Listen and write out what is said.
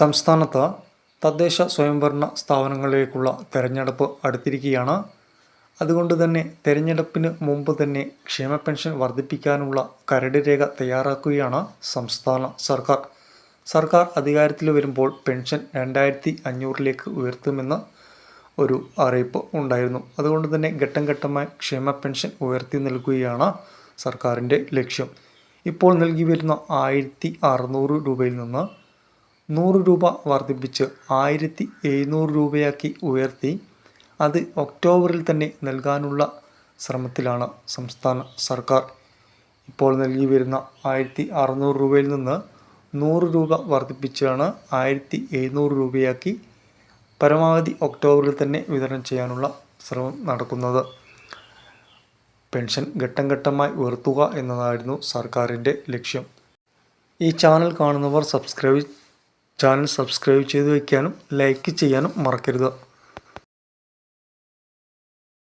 സംസ്ഥാനത്ത് തദ്ദേശ സ്വയംഭരണ സ്ഥാപനങ്ങളിലേക്കുള്ള തെരഞ്ഞെടുപ്പ് അടുത്തിരിക്കുകയാണ്. അതുകൊണ്ട് തന്നെ തെരഞ്ഞെടുപ്പിന് മുമ്പ് തന്നെ ക്ഷേമ പെൻഷൻ വർദ്ധിപ്പിക്കാനുള്ള കരട് രേഖ തയ്യാറാക്കുകയാണ് സംസ്ഥാന സർക്കാർ. സർക്കാർ അധികാരത്തിൽ വരുമ്പോൾ പെൻഷൻ രണ്ടായിരത്തി അഞ്ഞൂറിലേക്ക് ഉയർത്തുമെന്ന് ഒരു അറിയിപ്പ് ഉണ്ടായിരുന്നു. അതുകൊണ്ട് തന്നെ ഘട്ടം ഘട്ടമായി ക്ഷേമ പെൻഷൻ ഉയർത്തി നൽകുകയാണ് സർക്കാരിന്റെ ലക്ഷ്യം. ഇപ്പോൾ നൽകി വരുന്ന ആയിരത്തി അറുന്നൂറ് രൂപയിൽ നിന്ന് നൂറ് രൂപ വർദ്ധിപ്പിച്ച് ആയിരത്തി എഴുന്നൂറ് രൂപയാക്കി ഉയർത്തി. അത് ഒക്ടോബറിൽ തന്നെ നൽകാനുള്ള ശ്രമത്തിലാണ് സംസ്ഥാന സർക്കാർ. ഇപ്പോൾ നൽകി വരുന്ന ആയിരത്തി അറുന്നൂറ് രൂപയിൽ നിന്ന് നൂറ് രൂപ വർദ്ധിപ്പിച്ചാണ് ആയിരത്തി എഴുന്നൂറ് രൂപയാക്കി പരമാവധി ഒക്ടോബറിൽ തന്നെ വിതരണം ചെയ്യാനുള്ള ശ്രമം നടക്കുന്നത്. പെൻഷൻ ഘട്ടം ഘട്ടമായി ഉയർത്തുക എന്നതായിരുന്നു സർക്കാരിന്റെ ലക്ഷ്യം. ഈ ചാനൽ കാണുന്നവർ സബ്സ്ക്രൈബ് ചാനൽ സബ്സ്ക്രൈബ് ചെയ്ത് വയ്ക്കാനും ലൈക്ക് ചെയ്യാനും മറക്കരുത്.